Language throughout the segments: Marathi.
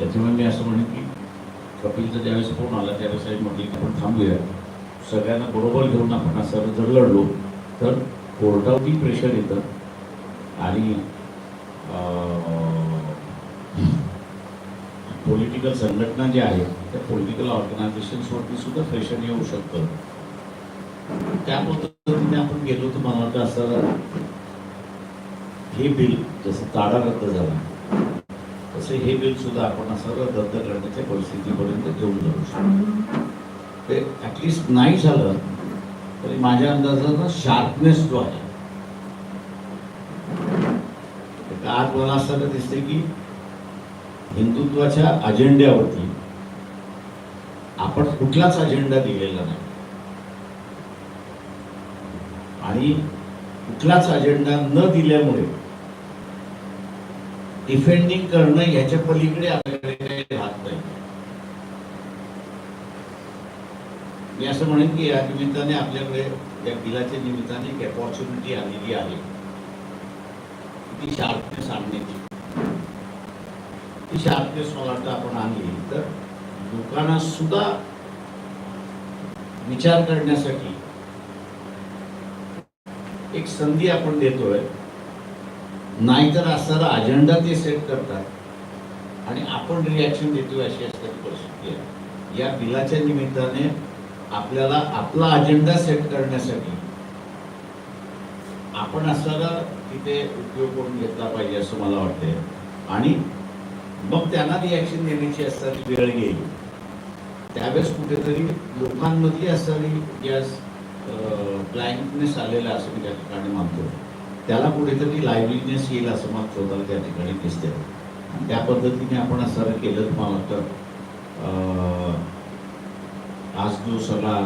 त्याच्यामुळे मी असं म्हणेन की कपिलचा ज्यावेळेस फोन आला त्यावेळेस साहेब म्हटलं की आपण थांबूया. सगळ्यांना बरोबर घेऊन आपण असं जर लढलो तर कोर्टावरती प्रेशर येतं आणि पॉलिटिकल संघटना ज्या आहेत त्या पॉलिटिकल ऑर्गनायझेशन्सवरती सुद्धा प्रेशर येऊ शकतं. त्या पद्धतीने आपण गेलो तर मला वाटतं असं हे बिल जसं ताडा रद्द झाला. तसे हे बिल सुद्धा आपण असं रद्द करण्याच्या परिस्थितीपर्यंत घेऊन जाऊ शकतो. ते ॲटलिस्ट नाही झालं तरी माझ्या अंदाजानं शार्पनेस जो आहे आज मला असं दिसते की हिंदुत्वाच्या अजेंड्यावरती आपण कुठलाच अजेंडा दिलेला नाही. आणि कुठलाच अजेंडा न दिल्यामुळे डिफेंडिंग करणं ह्याच्या पलीकडे आपल्याकडे काही राहत नाही. मी असं म्हणेन की या निमित्ताने आपल्याकडे या बिलाच्या निमित्ताने एक अपॉर्च्युनिटी आलेली आहे. ती शार्पनेस आणण्याची ती शार्पनेस मला वाटतं आपण आणली तर लोकांना सुद्धा विचार करण्यासाठी एक संधी आपण देतोय. नाहीतर असणारा अजेंडा ते सेट करतात. आणि आपण रिॲक्शन देतो अशी असणारी परिस्थिती आहे. या बिलाच्या निमित्ताने आपल्याला आपला अजेंडा सेट करण्यासाठी आपण असणारा तिथे उपयोग करून घेतला पाहिजे असं मला वाटतंय. आणि मग त्यांना रिॲक्शन देण्याची असणारी वेळ येईल. त्यावेळेस कुठेतरी लोकांमधली असणारी गॅस ब्लँकनेस आलेला असं मी त्या ठिकाणी मानतो. त्याला कुठेतरी लाईव्हलीनेस येईल असं मला स्वतःला त्या ठिकाणी दिसते आणि त्या पद्धतीने आपण असं केलं तर मला वाटतं अं, आज जो सगळा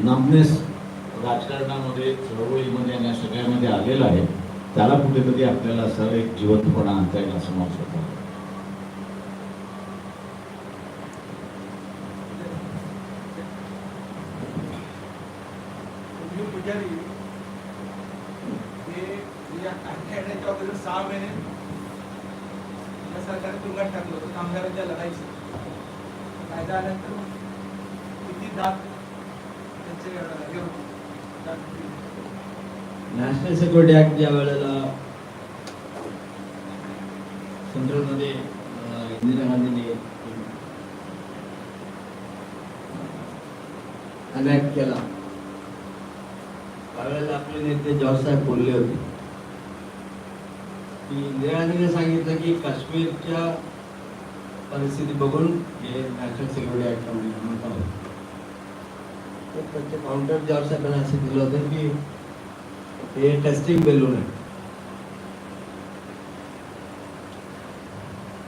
नमनेस राजकारणामध्ये चळवळीमध्ये आणि सगळ्यामध्ये आलेला आहे त्याला कुठेतरी आपल्याला असं एक जिवंतपणा आणता येईल असं मला स्वतः वाटतं. तुम्ही पुजारी हे या काढण्याच्या अगोदर सहा महिने या सरकारने तुरुंगात टाकलं होतं. कामगारांच्या लढाईचं. कायदा आल्यानंतर किती दात त्यांचे हे होते. नॅशनल सिक्युरिटी ऍक्ट ज्या वेळेला सेंट्रलमध्ये इंदिरा गांधीने अनॅक्ट केला त्यावेळेला आपले नेते जॉर्ज साहेब बोलले होते. की इंदिरा सांगितलं की काश्मीरच्या परिस्थिती बघून हे नॅशनल सिक्युरिटी ऍक्ट म्हणत आहोत तर त्याचे काउंटर जॉब साहेबांना असं दिलं होतं की हे टेस्टिंग बेलून आहे.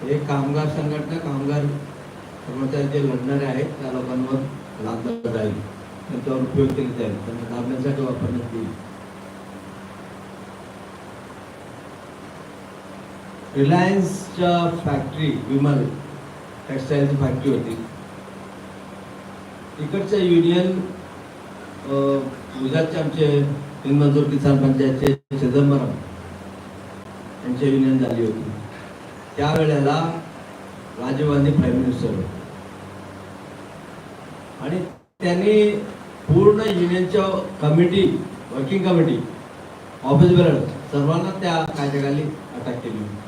हे कामगार संघटना कामगार कर्मचारी जे लढणारे आहेत त्या लोकांवर लादलं जाईल. त्यांच्यावर उपयोग केले जाईल. त्यांना लाभण्यासाठी वापरण्यात येईल. रिलायन्सच्या फॅक्टरी विमल टेक्सटाईलची फॅक्टरी होती इकडच्या युनियन गुजरातचे आमचे दिनमजूर किसान पंचायतचे चिदंबरम यांची युनियन झाली होती. त्यावेळेला राजीव गांधी प्राईम मिनिस्टर होते. आणि त्यांनी पूर्ण युनियनच्या committee working committee office bearers सर्वांना त्या कायद्याखाली अटक केली होती.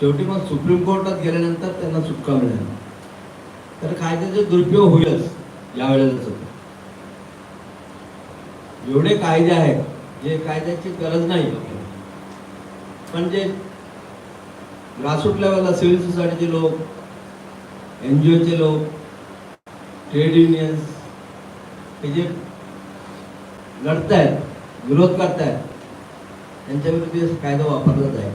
शेवटी मग सुप्रीम कोर्टात गेल्यानंतर त्यांना सुटका मिळाली. तर कायद्याचा दुरुपयोग होईलच यावेळेलाच होतो एवढे कायदे आहेत जे कायद्याची गरज नाही. आपल्याला. पण जे ग्रासरूट लेवलला सिव्हिल सोसायटीचे लोक एन जी ओचे लोक ट्रेड युनियन्स हे जे लढतायत विरोध करतायत त्यांच्या कायदा वापरला जाईल.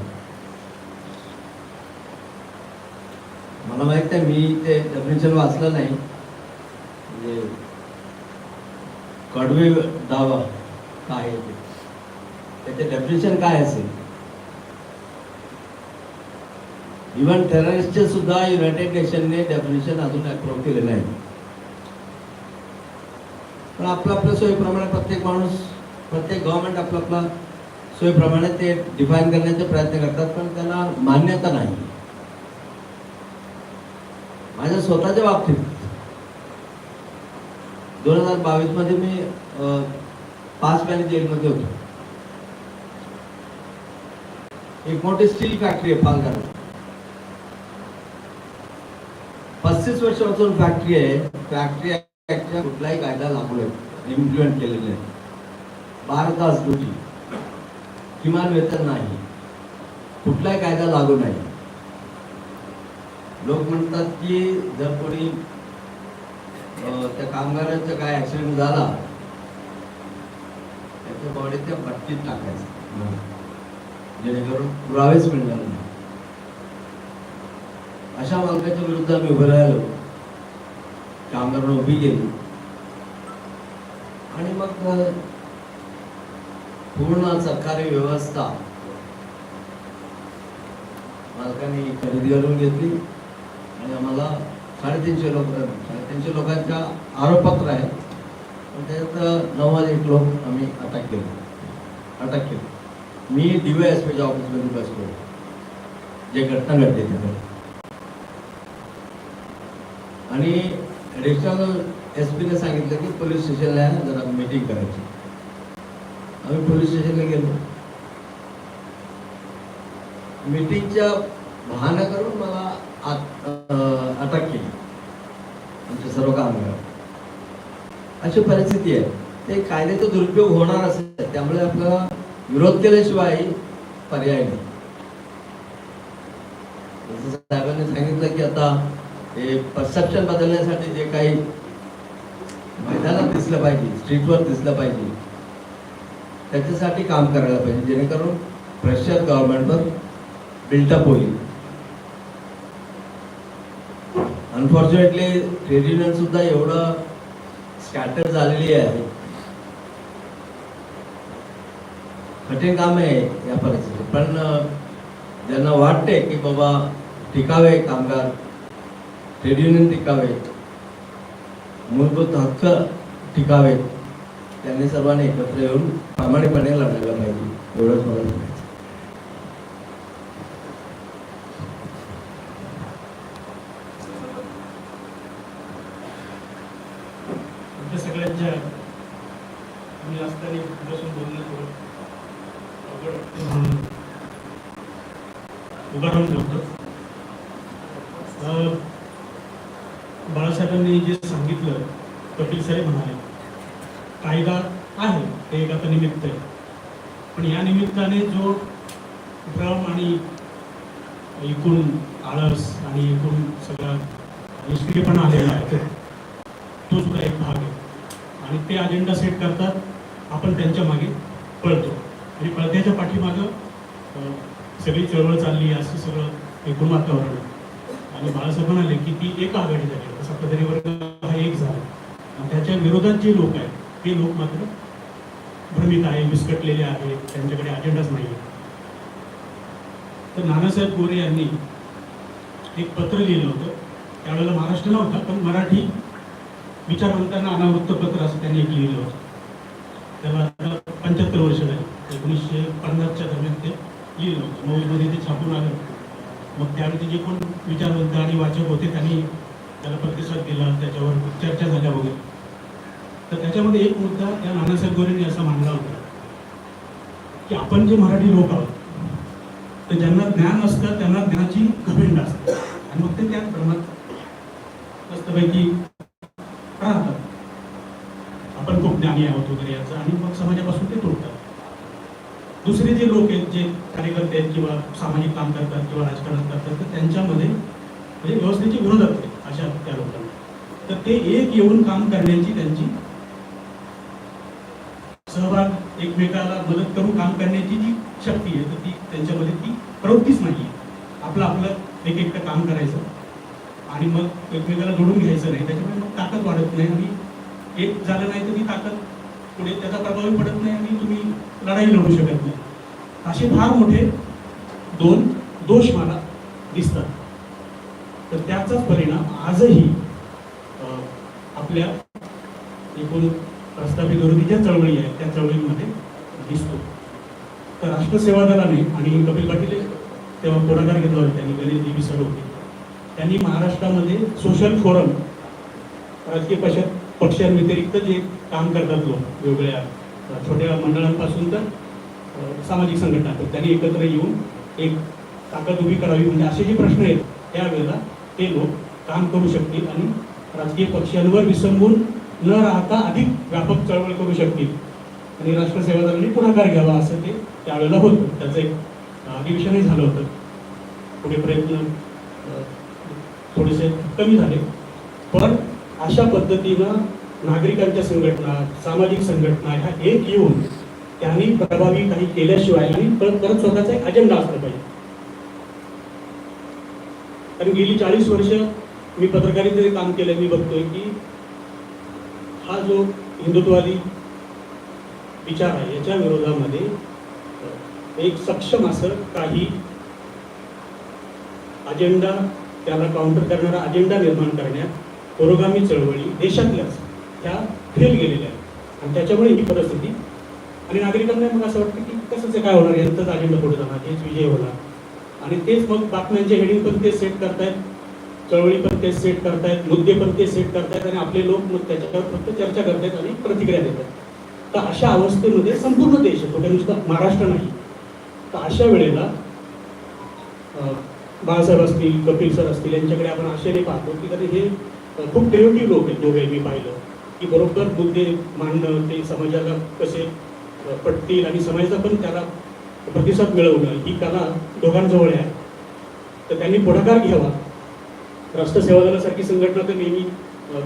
मला माहीत आहे मी ते डब्ल्यूचल वाचलं नाही. म्हणजे कडवे दावा काय आहे ते? त्याचे डेफिनेशन काय असेल? इव्हन टेररिस्टचे सुद्धा युनायटेड नेशनने डेफिनेशन अजून अप्रूव्ह केलेलं आहे पण आपलं आपल्या सोयीप्रमाणे प्रत्येक माणूस प्रत्येक गव्हर्नमेंट आपला आपला सोयीप्रमाणे ते डिफाईन करण्याचे प्रयत्न करतात पण त्याला मान्यता नाही. माझ्या स्वतःच्या बाबतीत. दोन हजार बावीसमध्ये मी पाच महिने जेलमध्ये होतो. एक मोठी स्टील फॅक्टरी आहे पालघर. पस्तीस वर्षापासून फॅक्टरी आहे. फॅक्टरी ऍक्टच्या कुठलाही कायदा लागू आहे इम्प्लिमेंट केलेले आहे बारा तास ड्युटी किमान वेतन नाही. कुठलाही कायदा लागू नाही. लोक म्हणतात की जर कोणी त्या कामगारांचा काय ऍक्सिडेंट झाला त्याच्या बॉडी त्या भट्टीत टाकायचं. जेणेकरून पुरावेच मिळणार नाही. अशा मालकाच्या विरुद्ध आम्ही उभं राहिलो. कामगारांना उभी केली. आणि मग पूर्ण सरकारी व्यवस्था मालकाने खरेदी करून घेतली. आणि आम्हाला साडेतीनशे लोक साडेतीनशे लोकांच्या आरोपपत्र आहे पण त्याच्यात नव्वद एक लोक आम्ही अटक केलो. अटक केली. मी डी वाय एस पीच्या ऑफिसमध्ये बसलो. जे घटना घडते तिथे. आणि ॲडिशनल एस पीने सांगितलं की पोलीस स्टेशनला जरा मीटिंग करायची. आम्ही पोलीस स्टेशनला गेलो. मीटिंगच्या बहाणा करून मला अशी परिस्थिती आहे. ते कायद्याचा दुरुपयोग होणार असेल त्यामुळे आपला विरोध केल्याशिवाय पर्याय नाही. साहेबांनी सांगितलं की आता हे परसेप्शन बदलण्यासाठी जे काही मैदानात दिसलं पाहिजे स्ट्रीटवर दिसलं पाहिजे त्याच्यासाठी काम करायला पाहिजे जेणेकरून प्रेशर गव्हर्नमेंटवर बिल्टअप होईल. अनफॉर्च्युनेटली ट्रेड युनियन सुद्धा एवढं स्कॅटर झालेली आहे. कठीण काम आहे या परिस्थितीत. पण ज्यांना वाटते की बाबा टिकावे कामगार ट्रेड युनियन टिकावे मूलभूत हक्क टिकावे त्यांनी सर्वांनी एकत्र येऊन प्रामाणिकपणे लढायला पाहिजे. एवढंच मला सांगायचं आमच्या सगळ्यांच्या मी असताना बसून बोलणं थोडं अवघड म्हणून उभा राहून बोलतो अं, बाळासाहेबांनी जे सांगितलं कपिल साहेब म्हणाले कायदा आहे ते एक आता निमित्त आहे पण या निमित्ताने जो भ्रम आणि एकूण आळस आणि एकूण सगळा निष्क्रियपणा आलेला आहे तो सुद्धा एक भाग आहे आणि ते अजेंडा सेट करतात आपण त्यांच्या मागे पळतो आणि पळत्याच्या पाठीमागं अं, सगळी चळवळ चालली आहे असं सगळं एकूण वातावरण आहे आणि बाळासाहेब म्हणाले की ती एक आघाडी झाली. तसा वर्ग हा एक झाला. आणि त्याच्या विरोधात जे लोक आहेत ते लोक मात्र भ्रमित आहे विस्कटलेले आहेत. त्यांच्याकडे अजेंडाच नाही आहे तर नानासाहेब गोरे यांनी एक पत्र लिहिलं होतं. त्यावेळेला महाराष्ट्र नव्हता पण मराठी विचारवंतांना अनावृत्त पत्र असं त्यांनी एक लिहिलं होतं. त्याला पंच्याहत्तर वर्ष झाली. एकोणीसशे पन्नासच्या दरम्यान ते लिहिलं होतं. मौजमध्ये ते छापून आलं मग त्यावेळी जे कोण विचारवंत आणि वाचक होते त्यांनी त्याला प्रतिसाद दिला त्याच्यावर चर्चा झाल्या वगैरे. तर त्याच्यामध्ये एक मुद्दा त्या नानासाहेब गोरेंनी असा मांडला होता की आपण जे मराठी लोक आहोत तर ज्यांना ज्ञान असतं त्यांना ज्ञानाची घबिंड असते. आणि मग ते त्या प्रमाणात मस्तपैकी राहतात. आपण खूप ज्ञानी आहोत वगैरे याचं आणि मग समाजापासून ते तोडतात. दुसरे जे लोक आहेत जे कार्यकर्ते आहेत किंवा सामाजिक काम करतात किंवा राजकारण करतात तर त्यांच्यामध्ये म्हणजे व्यवस्थेचे विरोधक आहेत अशा त्या लोकांना. तर ते एक येऊन काम करण्याची त्यांची सहभाग एकमेकाला मदत करून काम करण्याची जी शक्ती आहे तर ती त्यांच्यामध्ये ती प्रवृत्तीच नाही आपलं आपलं एक एकटं काम करायचं आणि मग एकमेकाला जोडून घ्यायचं नाही त्याच्यामुळे मग ताकद वाढत नाही आणि एक झालं नाही तर ती ताकद पुढे त्याचा प्रभावही पडत नाही आणि तुम्ही लढाई लढू शकत नाही. असे फार मोठे दोन दोष मला दिसतात. तर त्याचाच परिणाम आजही आपल्या एकूण प्रस्थापित विरोधीच्या चळवळी आहेत त्या चळवळींमध्ये दिसतो. तर राष्ट्र सेवा दलाने आणि कपिल पाटील तेव्हा पुढाकार घेतला होता त्यांनी गणेश देवी सर होते. त्यांनी महाराष्ट्रामध्ये सोशल फोरम राजकीय पक्ष पक्षांव्यतिरिक्त जे काम करतात लोक वेगवेगळ्या छोट्या मंडळांपासून तर सामाजिक संघटना तर त्यांनी एकत्र येऊन एक ताकद उभी करावी म्हणजे असे जे प्रश्न आहेत त्यावेळेला ते लोक काम करू शकतील आणि राजकीय पक्षांवर विसंबून न राहता अधिक व्यापक चळवळ करू शकतील. आणि राष्ट्रसेवा दलाने पुढाकार घ्यावा असं ते त्यावेळेला होतं. त्याचं एक अधिवेशनही झालं होतं. पुढे प्रयत्न थोडेसे कमी झाले. पण अशा पद्धतीनं नागरिकांच्या संघटना सामाजिक संघटना ह्या एक येऊन त्यांनी प्रभावी काही केल्याशिवाय आणि परत परत स्वतःचा एक अजेंडा असला पाहिजे. कारण गेली चाळीस वर्ष मी पत्रकारितेचे काम केलं मी बघतोय की हा जो हिंदुत्ववादी विचार आहे याच्या विरोधामध्ये एक सक्षम असं काही अजेंडा त्याला काउंटर करणारा अजेंडा निर्माण करण्यात पुरोगामी चळवळी देशातल्याच त्या फेल गेलेल्या आहेत. आणि त्याच्यामुळे ही परिस्थिती आणि नागरिकांना मला असं वाटतं की कसंच काय होणार? यांचाच अजेंडा पुढे जाणार हेच विजय होणार. आणि तेच मग बातम्यांचे हेडिंग पण ते सेट करतायत. चळवळी पण तेच सेट करतायत. मुद्दे पण ते सेट करतायत. आणि आपले लोक मग त्याच्यावर फक्त चर्चा करतायत आणि प्रतिक्रिया देतात तर अशा अवस्थेमध्ये संपूर्ण देश आहे. तो काही नुसता महाराष्ट्र नाही. तर अशा वेळेला बाळासाहेब असतील कपिल सर असतील यांच्याकडे आपण आशेने पाहतो की कधी हे खूप क्रिएटिव्ह लोक आहेत दोघे मी पाहिलं. की बरोबर मुद्दे मांडणं ते समाजाला कसे पटतील आणि समाजाचा पण त्याला प्रतिसाद मिळवणं ही कला दोघांजवळ आहे. तर त्यांनी पुढाकार घ्यावा. राष्ट्रसेवा दलासारखी संघटना तर नेहमी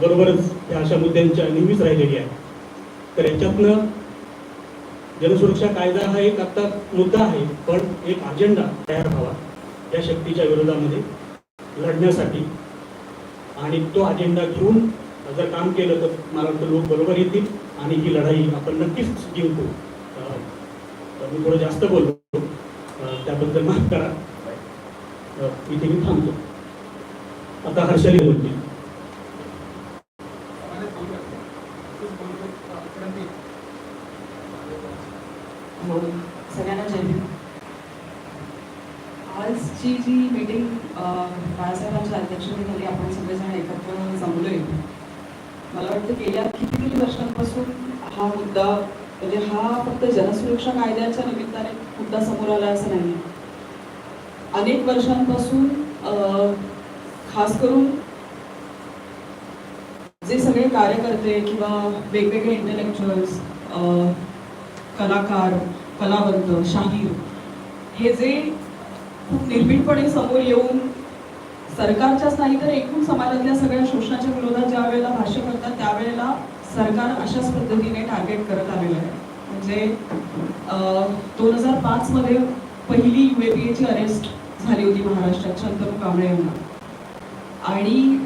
बरोबरच ह्या अशा मुद्द्यांच्या नेहमीच राहिलेली आहे. तर याच्यातनं जनसुरक्षा कायदा हा एक आता मुद्दा आहे पण एक अजेंडा तयार व्हावा या शक्तीच्या विरोधामध्ये लढण्यासाठी. आणि तो अजेंडा घेऊन जर काम केलं तर मला वाटतं लोक बरोबर येतील आणि ही लढाई आपण नक्कीच जिंकू. मी थोडं जास्त बोललो. त्याबद्दल माफ करा. इथे मी थांबतो. आता हर्षली बोलतील. सगळ्यांना जय आजची जी मीटिंग बाळासाहेबांच्या अध्यक्षतेखाली आपण सगळेजण एकत्र जमलोय. मला वाटतं गेल्या कितीतरी वर्षांपासून हा मुद्दा म्हणजे हा फक्त जनसुरक्षा कायद्याच्या निमित्ताने मुद्दा समोर आला असं नाही अनेक वर्षांपासून अं, खास करून जे सगळे कार्यकर्ते किंवा वेगवेगळे इंटेलेक्च्युअल्स कलाकार कलावंत शाहीर हे जे खूप निर्भीडपणे समोर येऊन सरकारच्याच नाही तर एकूण समाजातल्या सगळ्या शोषणाच्या विरोधात ज्या वेळेला भाष्य करतात त्यावेळेला सरकार अशाच पद्धतीने टार्गेट करत आलेलं आहे. म्हणजे दोन हजार पाचमध्ये पहिली यू ची अरेस्ट झाली होती महाराष्ट्रात शंतनू कांबळे यांना. आणि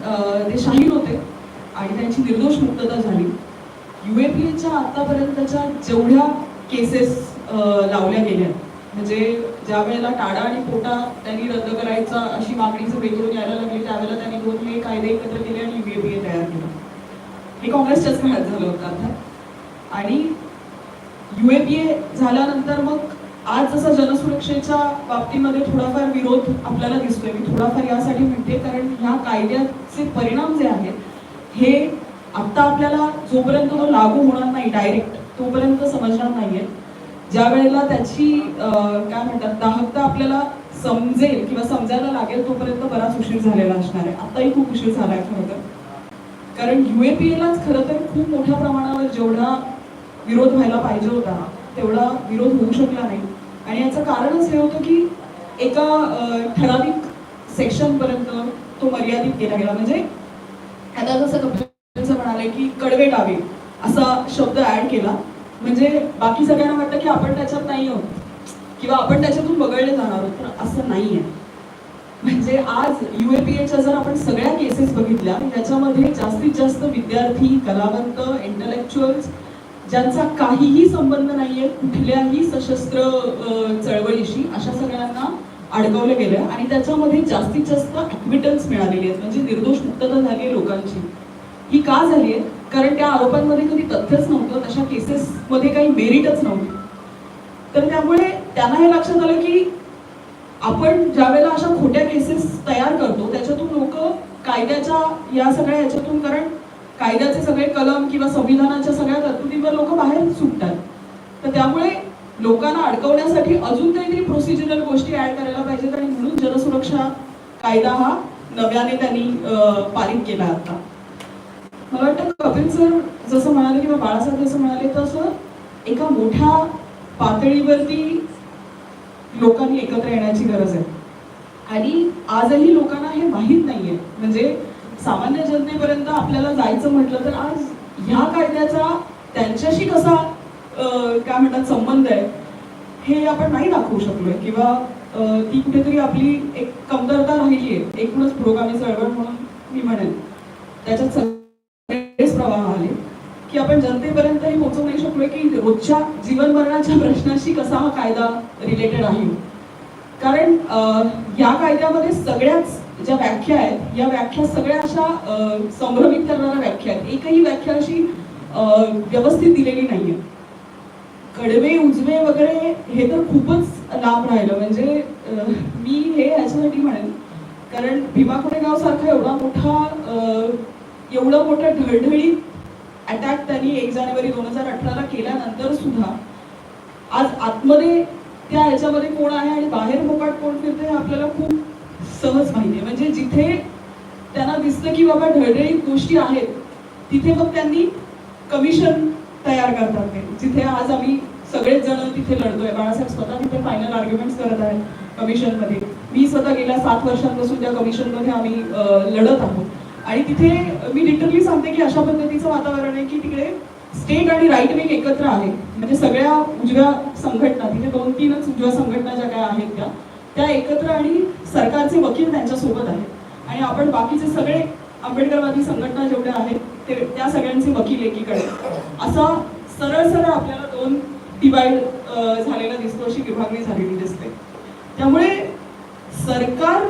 ते शाहीर होते. आणि त्यांची निर्दोष मुक्तता झाली. युएपीएच्या आतापर्यंतच्या जेवढ्या केसेस लावल्या गेल्या म्हणजे ज्या वेळेला टाडा आणि पोटा त्यांनी रद्द करायचा अशी मागणी सगळी करून यायला लागली त्यावेळेला त्यांनी दोन मे कायदे एकत्र केले आणि युएपीए तयार केलं. हे काँग्रेसच्याच काळात झालं होतं अर्थात आणि युएपीए झाल्यानंतर मग आज जसा जनसुरक्षेच्या बाबतीमध्ये थोडाफार विरोध आपल्याला दिसतोय. मी थोडाफार यासाठी म्हणते कारण ह्या कायद्याचे परिणाम जे आहेत हे आत्ता आपल्याला जोपर्यंत तो लागू होणार नाही डायरेक्ट तोपर्यंत समजणार नाहीये. ज्या वेळेला त्याची काय म्हणतात दाहकता आपल्याला समजेल किंवा समजायला लागेल तोपर्यंत बराच उशीर झालेला असणार आहे. आत्ताही खूप उशीर झाला आहे खरं तर. कारण युएपीएलाच खरं तर खूप मोठ्या प्रमाणावर जेवढा विरोध व्हायला पाहिजे होता तेवढा विरोध होऊ शकला नाही. आणि याचं कारणच हे होतं की एका ठराविक सेक्शनपर्यंत तो मर्यादित केला गेला. म्हणजे आता जसं कपिलचं म्हणाले की कडवे डावे असा शब्द ऍड केला. म्हणजे बाकी सगळ्यांना वाटतं की आपण त्याच्यात नाही आहोत. किंवा आपण त्याच्यातून वगळले जाणार आहोत तर असं नाहीये. म्हणजे आज युएपीएच्या जर आपण सगळ्या केसेस बघितल्या याच्यामध्ये जास्तीत जास्त विद्यार्थी कलावंत इंटलेक्च्युअल्स ज्यांचा काहीही संबंध नाहीये कुठल्याही सशस्त्र चळवळीशी अशा सगळ्यांना अडकवलं गेलं आणि त्याच्यामध्ये जास्तीत जास्त ॲक्विटन्स मिळालेली आहेत. म्हणजे निर्दोष मुक्तता झाली आहे लोकांची. ही का झाली आहे कारण त्या आरोपांमध्ये कधी तथ्यच नव्हतं तशा केसेसमध्ये काही मेरिटच नव्हती. तर त्यामुळे त्यांना हे लक्षात आलं की आपण ज्यावेळेला अशा खोट्या केसेस तयार करतो त्याच्यातून लोक कायद्याच्या या सगळ्या ह्याच्यातून कारण कायद्याचे सगळे कलम किंवा संविधानाच्या सगळ्या तरतुदींवर लोक बाहेर सुटतात. तर त्यामुळे लोकांना अडकवण्यासाठी अजून काहीतरी प्रोसिजरल गोष्टी ऍड करायला पाहिजेत आणि म्हणून जनसुरक्षा कायदा हा नव्याने त्यांनी पारित केला आता. मला वाटतं कपिल सर जसं म्हणाले किंवा बाळासाहेब जसं म्हणाले तसं एका मोठ्या पातळीवरती लोकांनी एकत्र येण्याची गरज आहे. आणि आजही लोकांना हे माहीत नाहीये. म्हणजे सामान्य जनतेपर्यंत आपल्याला जायचं म्हटलं तर आज ह्या कायद्याचा त्यांच्याशी कसा काय म्हणतात संबंध आहे हे आपण नाही दाखवू शकलोय. किंवा ती कुठेतरी आपली एक कमतरता राहिली आहे एकूणच पुरोगामी चळवळ म्हणून मी म्हणेन. त्याच्यात आपण जनतेपर्यंत हे पोहोचवू नाही शकलो की रोजच्या जीवन मरणाच्या प्रश्नाशी कसा हा कायदा रिलेटेड आहे? कारण या कायद्यामध्ये सगळ्याच ज्या व्याख्या आहेत या व्याख्या सगळ्या अशा संभ्रमित करणाऱ्या व्याख्या आहेत. एकही व्याख्या अशी व्यवस्थित दिलेली नाहीये. कडवे उजवे वगैरे हे तर खूपच लांब राहिलं. म्हणजे मी हे याच्यासाठी म्हणेन कारण भीमा कोरेगाव सारखा एवढा मोठा एवढं मोठं ढळढळीत अटॅक त्यांनी एक जानेवारी दोन हजार अठराला केल्यानंतर सुद्धा आज आतमध्ये त्या ह्याच्यामध्ये कोण आहे आणि बाहेर मोकाट कोण फिरते हे आपल्याला खूप सहज माहिती आहे. म्हणजे जिथे त्यांना दिसतं की बाबा ढळढळीत गोष्टी आहेत तिथे मग त्यांनी कमिशन तयार करतात ते. जिथे आज आम्ही सगळेच जण तिथे लढतोय. बाळासाहेब स्वतः तिथे फायनल आर्ग्युमेंट्स करत आहेत कमिशनमध्ये मी स्वतः गेल्या सात वर्षांपासून त्या कमिशनमध्ये आम्ही लढत आहोत. आणि तिथे मी लिटरली सांगते की अशा पद्धतीचं वातावरण आहे की तिकडे स्टेट आणि राईट विंग एकत्र आहे. म्हणजे सगळ्या उजव्या संघटना तिथे दोन तीनच उजव्या संघटना ज्या काय आहेत त्या त्या एकत्र आणि सरकारचे वकील त्यांच्यासोबत आहेत. आणि आपण बाकीचे सगळे आंबेडकरवादी संघटना जेवढ्या आहेत ते त्या सगळ्यांचे वकील एकीकडे. असा सरळ सरळ आपल्याला दोन डिवाइड झालेला दिसतो अशी विभागणी झालेली दिसते. त्यामुळे सरकार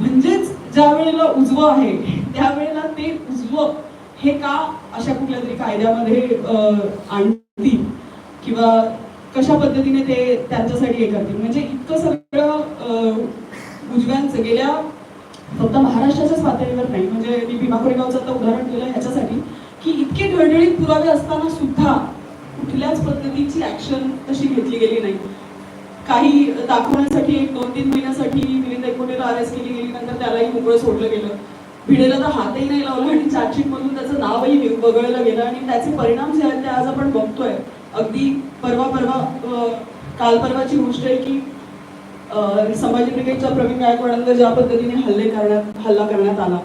म्हणजे ज्या वेळेला उजवं आहे त्यावेळेला ते उजवं हे का अशा कुठल्या तरी कायद्यामध्ये आणतील? किंवा कशा पद्धतीने ते त्यांच्यासाठी हे करतील? म्हणजे इतकं सगळं उजव्यांचं गेल्या फक्त महाराष्ट्राच्याच पातळीवर नाही म्हणजे मी भीमा कोरेगावचं आता उदाहरण दिलं ह्याच्यासाठी की इतके ढळढळीत पुरावे असताना सुद्धा कुठल्याच पद्धतीची ऍक्शन तशी घेतली गेली नाही. काही दाखवण्यासाठी एक दोन तीन महिन्यासाठी मिलिंद एकवटेला अरेस्ट केली गेली नंतर त्यालाही मोकळं सोडलं गेलं. भिडेला तर हातही नाही लावला आणि चार्जशीट मधून त्याचं नावही वगळलं गेलं आणि त्याचे परिणाम जे आहेत ते आज आपण बघतोय. अगदी परवा परवा काल परवाची गोष्ट आहे की अं, ब्रिगेडच्या प्रवीण गायकवाडांवर ज्या पद्धतीने हल्ले करण्यात हल्ला करण्यात आला.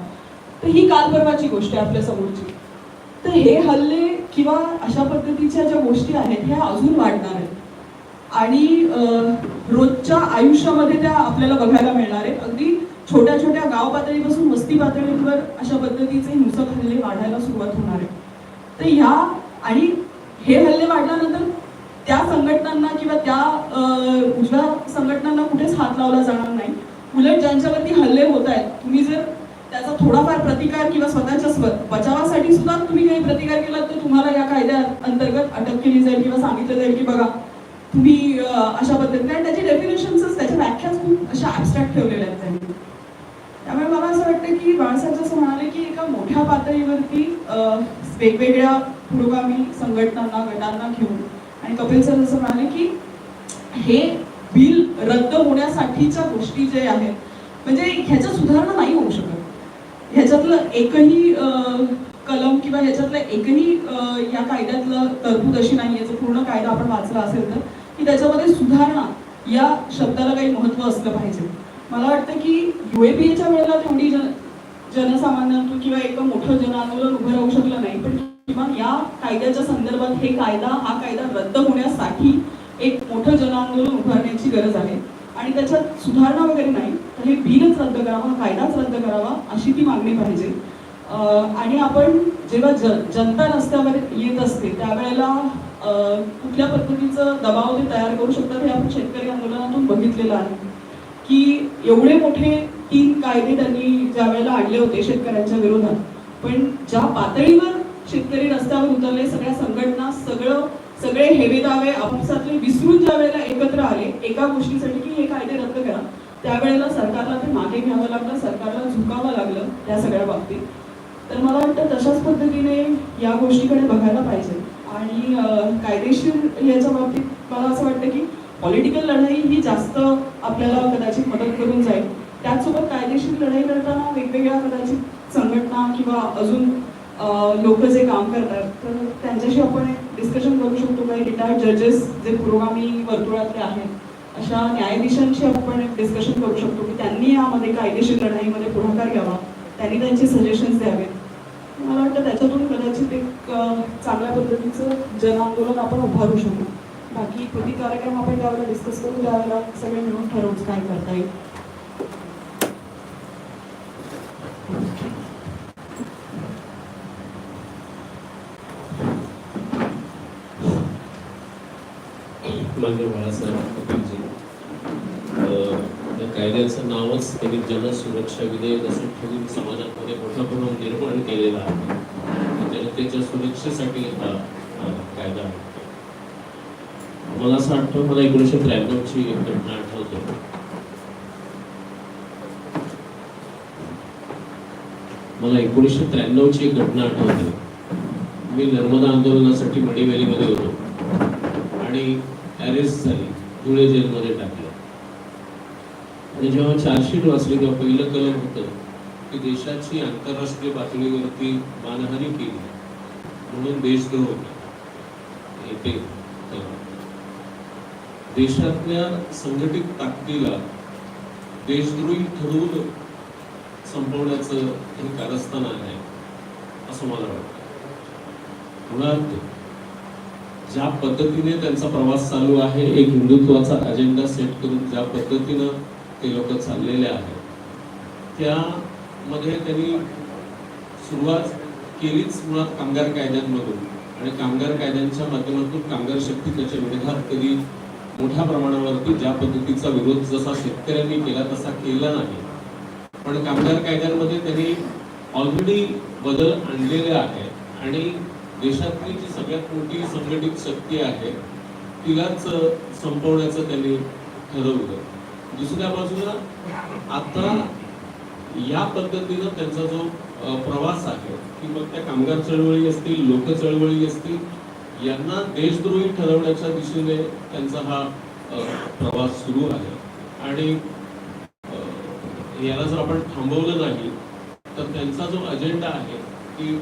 तर ही काल परवाची गोष्ट आहे आपल्या समोरची. तर हे हल्ले किंवा अशा पद्धतीच्या ज्या गोष्टी आहेत ह्या अजून वाढणार आहेत. आणि रोजच्या आयुष्यामध्ये त्या आपल्याला बघायला मिळणार आहेत. अगदी छोट्या छोट्या गाव पातळीपासून वस्ती पातळीवर अशा पद्धतीचे हिंसक हल्ले वाढायला सुरुवात होणार आहे. तर ह्या आणि हे हल्ले वाढल्यानंतर त्या संघटनांना किंवा त्या उजव्या संघटनांना कुठेच हात लावला जाणार नाही. उलट ज्यांच्यावरती हल्ले होत आहेत तुम्ही जर त्याचा थोडाफार प्रतिकार किंवा स्वतःच्या स्व बचावासाठी सुद्धा तुम्ही काही प्रतिकार केला तर तुम्हाला या कायद्या अंतर्गत अटक केली जाईल किंवा सांगितलं जाईल की बघा तुम्ही अशा पद्धतीने आणि त्याची डेफिनेशन्स त्याच्या व्याख्याच खूप अशा ऍबस्ट्रॅक्ट ठेवलेल्या आहेत त्यांनी. त्यामुळे मला असं वाटतं की बाळासाहेब जसं म्हणाले की एका मोठ्या पातळीवरती वेगवेगळ्या पुरोगामी संघटनांना गटांना घेऊन आणि कपिल सर जसं म्हणाले की हे बिल रद्द होण्यासाठीच्या गोष्टी जे आहेत म्हणजे ह्याच्यात सुधारणा नाही होऊ शकत. ह्याच्यातलं एकही कलम किंवा ह्याच्यातलं एकही या कायद्यातलं तरतूद अशी नाही याचा पूर्ण कायदा आपण वाचला असेल तर. की त्याच्यामध्ये सुधारणा या शब्दाला काही महत्त्व असलं पाहिजे. मला वाटतं की युएपीएच्या वेळेला तेवढी जन जनसामान्यांतून किंवा एक मोठं जन आंदोलन उभं राहू शकलं नाही पण किमान या कायद्याच्या संदर्भात हे कायदा हा कायदा रद्द होण्यासाठी एक मोठं जन आंदोलन उभारण्याची गरज आहे. आणि त्याच्यात सुधारणा वगैरे नाही तर हे बिलच रद्द करावा हा कायदाच रद्द करावा अशी ती मागणी पाहिजे. आणि आपण जेव्हा ज जनता रस्त्यावर येत असते त्यावेळेला कुठल्या पद्धतीचं दबाव ते तयार करू शकतात हे आपण शेतकरी आंदोलनातून बघितलेलं आहे. की एवढे मोठे तीन कायदे त्यांनी ज्या वेळेला आणले होते शेतकऱ्यांच्या विरोधात पण ज्या पातळीवर शेतकरी रस्त्यावर उतरले सगळ्या संघटना सगळं सगळे हेवे दावे आपापसातले विसरून ज्या वेळेला एकत्र आले एका गोष्टीसाठी की हे कायदे रद्द करा त्यावेळेला सरकारला ते मागे घ्यावं लागलं सरकारला झुकावं लागलं त्या सगळ्या बाबतीत. तर मला वाटतं तशाच पद्धतीने या गोष्टीकडे बघायला पाहिजे. आणि कायदेशीर याच्या बाबतीत मला असं वाटतं की पॉलिटिकल लढाई ही जास्त आपल्याला कदाचित मदत करून जाईल. त्याचसोबत कायदेशीर लढाई लढताना वेगवेगळ्या कदाचित संघटना किंवा अजून लोक जे काम करतात तर त्यांच्याशी आपण डिस्कशन करू शकतो. काही रिटायर्ड जजेस जे पुरोगामी वर्तुळातले आहेत अशा न्यायाधीशांशी आपण डिस्कशन करू शकतो की त्यांनी यामध्ये कायदेशीर लढाईमध्ये पुढाकार घ्यावा. त्यांनी त्यांचे सजेशन्स द्यावेत. मला वाटतं त्याच्यातून कदाचित एक चांगल्या पद्धतीचं जनआंदोलन आपण उभारू शकू. बाकी कधी कार्यक्रम आपण त्यावेळेला डिस्कस करू त्यावेळेला सगळे मिळून ठरवूच काय करता येईल. मान्य बाळासाहेब. कायद्याचं नावच त्यांनी जनसुरक्षा विधेयक असं ठेवून समाजामध्ये मोठा प्रमाण निर्माण केलेला आहे. जनतेच्या सुरक्षेसाठी हा कायदा आहे. मला असं आठवतं मला एकोणीसशे त्र्याण्णवची एक घटना आठवते. मला एकोणीसशे त्र्याण्णवची एक घटना आठवते. मी नर्मदा आंदोलनासाठी मणिवेलीमध्ये होतो. आणि अरेस्ट झाली धुळे जेलमध्ये टाकली. मी जेव्हा चार्जशीट वाचली तेव्हा पहिलं कलम होतं की देशाची आंतरराष्ट्रीय पातळीवरती मानहानी केली. म्हणून देशद्रोह येते देशातल्या संघटित ताकदीला देशद्रोही ठरवून संपवण्याचं हे कारस्थान आहे असं मला वाटतं. मुळात ज्या पद्धतीने त्यांचा प्रवास चालू आहे एक हिंदुत्वाचा अजेंडा सेट करून ज्या पद्धतीनं ते लोक चाललेले आहेत. त्यामध्ये त्यांनी सुरुवात केलीच मुळात कामगार कायद्यांमधून. आणि कामगार कायद्यांच्या माध्यमातून कामगार शक्ती त्याच्या विरोधात कधी मोठ्या प्रमाणावरती ज्या पद्धतीचा विरोध जसा शेतकऱ्यांनी केला तसा केला नाही. पण कामगार कायद्यांमध्ये त्यांनी ऑलरेडी बदल आणलेले आहेत. आणि देशातली जी सगळ्यात मोठी संघटित शक्ती आहे तिलाच संपवण्याचं त्यांनी ठरवलं. दुसऱ्या बाजूला आता या पद्धतीनं त्यांचा जो प्रवास आहे की मग त्या कामगार चळवळी असतील लोक चळवळी असतील यांना देशद्रोही ठरवण्याच्या दिशेने त्यांचा हा प्रवास सुरू आहे. आणि याला जर आपण थांबवलं नाही तर त्यांचा जो अजेंडा आहे की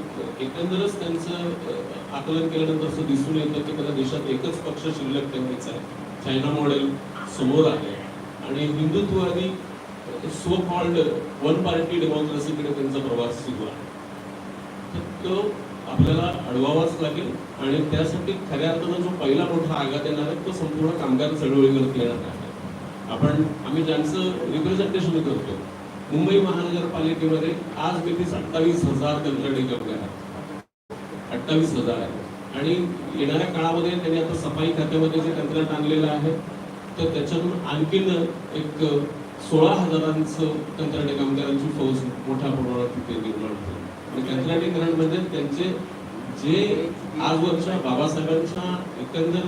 एकंदरच त्यांचं आकलन केल्यानंतर असं दिसून येतं की त्याला देशात एकच पक्ष शिल्लक ठेवायचा आहे. चायना मॉडेल समोर आहे. आणि हिंदुत्ववादी सो कॉल्ड वन पार्टी डेमोक्रेसीकडे त्यांचा प्रवास सुरू आहे. तर तो आपल्याला अडवावाच लागेल आणि त्यासाठी खऱ्या अर्थानं जो पहिला मोठा आघात येणार आहे तो संपूर्ण कामगार चळवळीवरती येणार आहे. आपण आम्ही ज्यांचं रिप्रेझेंटेशन करतो मुंबई महानगरपालिकेमध्ये आज मी अठ्ठावीस हजार कंत्राटी कामगार आहेत. अठ्ठावीस हजार. आहे आणि येणाऱ्या काळामध्ये त्यांनी आता सफाई खात्यामध्ये जे कंत्राट आणलेलं आहे तर त्याच्यातून आणखीन एक सोळा हजारांचं कंत्राटी कामगारांची फौज मोठ्या प्रमाणात तिथे निर्माण होते आणि कंत्राटीकरण म्हणजे त्यांचे जे आजवरच्या बाबासाहेबांच्या एकंदर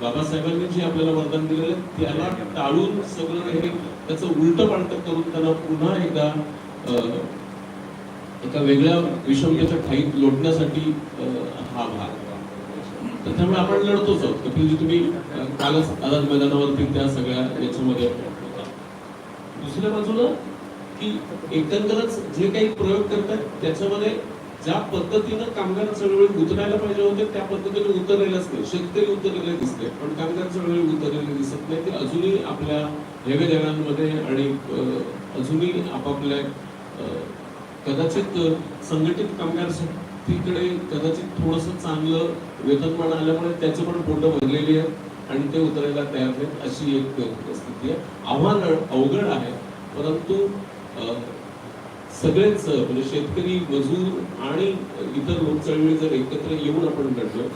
बाबासाहेबांनी जे आपल्याला वरदान दिलेलं त्याला टाळून सगळं हे त्याचं उलट पालट करून त्यांना पुन्हा एकदा एका वेगळ्या विषमतेच्या खाईत लोटण्यासाठी हा भाग. तर त्यामुळे आपण लढतोच आहोत. कपिलजी तुम्ही कालच आझाद मैदानावरती त्या सगळ्या याच्यामध्ये. दुसऱ्या बाजूला की एकंदरच जे काही प्रयोग करतात त्याच्यामध्ये ज्या पद्धतीनं कामगार चळवळी उतरायला पाहिजे होते त्या पद्धतीने उतरलेलंच नाही शेतकरी उतरलेले दिसते पण कामगार चळवळी उतरलेले दिसत नाही. ते अजूनही आपल्या हेवे देवांमध्ये आणि अजूनही आपापल्या कदाचित संघटित कामगार शक्तीकडे कदाचित थोडस चांगलं वेतनमान आल्यामुळे त्याचं पण पोटं भरलेली आहेत आणि ते उतरायला तयार नाहीत अशी एक स्थिती आहे. आव्हान अवघड आहे परंतु सगळेच म्हणजे शेतकरी मजूर आणि इतर लोकचळवळी जर एकत्र येऊन आपण लढलो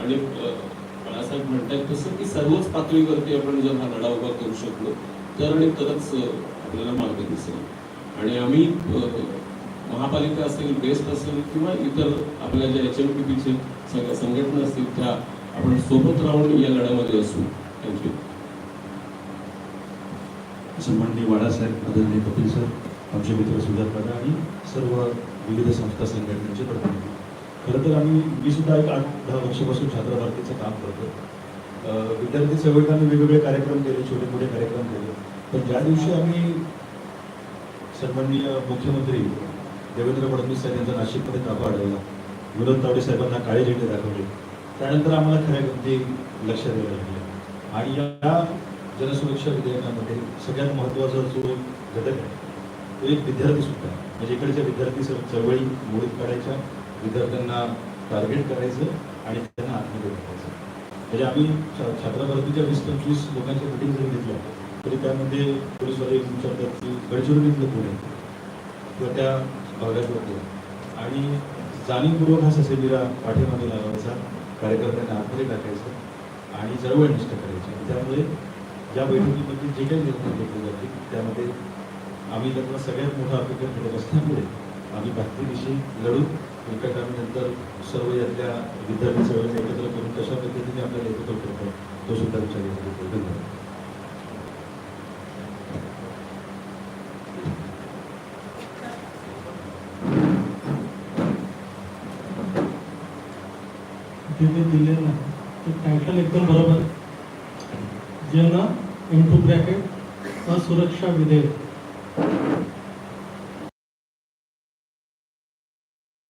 आणि बाळासाहेब म्हणतात तसं की सर्वच पातळीवरती आपण जर हा लढा उभा करू शकलो तर आणि तरच आपल्याला मार्ग दिसेल. आणि आम्ही महापालिका असेल बेस्ट असेल किंवा इतर आपल्या ज्या एच एम पी पीचे सगळ्या संघटना असतील त्या आपण सोबत राहून या लढ्यामध्ये असू. थँक्यू सन्माननीय बाळासाहेब आदरणीय कपिल सर आमचे मित्र सुजात दादा आणि सर्व विविध संस्था संघटनेचे प्रतिनिधी खरं तर आम्ही मी सुद्धा एक आठ दहा वर्षापासून छात्र भारतीचं काम करतो विद्यार्थी संघटनांनी वेगवेगळे कार्यक्रम केले छोटे मोठे कार्यक्रम केले. पण ज्या दिवशी आम्ही सन्माननीय मुख्यमंत्री देवेंद्र फडणवीस साहेब यांचा नाशिकमध्ये ताबा अडवला विनोद तावडे साहेबांना काळे झेंडे दाखवले. त्यानंतर आम्हाला खऱ्या गमती लक्षात यायला लागल्या आणि या जनसुरक्षा विधेयकामध्ये सगळ्यात महत्त्वाचा जो घटक आहे तो एक विद्यार्थी सुद्धा म्हणजे इकडच्या विद्यार्थी स- चळवळी मोडीत काढायच्या विद्यार्थ्यांना टार्गेट करायचं आणि त्यांना आत्महत्या करायचं. म्हणजे आम्ही छा- छात्रभारतीच्या वीस पंचवीस लोकांच्या मिटिंग जरी घेतल्या तरी त्यामध्ये पोलीसवाले विचारतात की गडचिरोलीतलं पुणे किंवा त्या भागातलं कोण आणि जाणीवपूर्वक हा ससेमिरा पाठीमागे लावायचा कार्यकर्त्यांना आतमध्ये टाकायचं आणि चळवळ निष्ठ करायची. त्यामुळे ज्या बैठकीमध्ये जे काही निर्णय घेतले जातील त्यामध्ये आम्ही त्यांना सगळ्यात मोठा अपेक्षा घटक असल्यामुळे आम्ही भक्तीविषयी लढून एका काळानंतर सर्व यातल्या विद्यार्थी सगळ्यांना एकत्र करून कशा पद्धतीने आपल्याला एकत्र करतो तो सुद्धा विचार घेतला धन्यवाद तिथे दिलेलं नाही ते टायटल एकदम बरोबर. ज्यांना इन टू ब्रॅकेट असुरक्षा विधेयक.